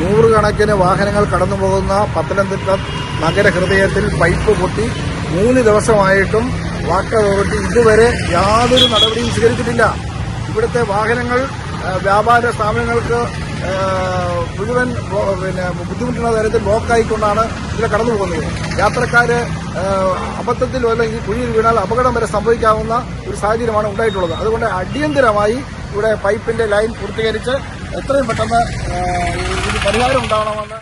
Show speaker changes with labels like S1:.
S1: നൂറുകണക്കിന് വാഹനങ്ങൾ കടന്നു പോകുന്ന പത്തനംതിട്ട നഗരഹൃദയത്തിൽ പൈപ്പ് പൊട്ടി മൂന്ന് ദിവസമായിട്ടും വാട്ടർ അതോറിറ്റി ഇതുവരെ യാതൊരു നടപടിയും സ്വീകരിച്ചിട്ടില്ല. ഇവിടുത്തെ വാഹനങ്ങൾ വ്യാപാര സ്ഥാപനങ്ങൾക്ക് മുഴുവൻ പിന്നെ ബുദ്ധിമുട്ടുള്ള തരത്തിൽ ബ്ലോക്കായിക്കൊണ്ടാണ് ഇതിലെ കടന്നു പോകുന്നത്. യാത്രക്കാര് ആ, അബദ്ധത്തിൽ അല്ലെങ്കിൽ കുഴിയിൽ വീണാൽ അപകടം വരെ സംഭവിക്കാവുന്ന ഒരു സാഹചര്യമാണ് ഉണ്ടായിട്ടുള്ളത്. അതുകൊണ്ട് അടിയന്തരമായി ഇവിടെ പൈപ്പിന്റെ ലൈൻ പൂർത്തീകരിച്ച് എത്രയും പെട്ടെന്ന് ആ, ഇതിന് പരിഹാരം ഉണ്ടാവണമെന്ന്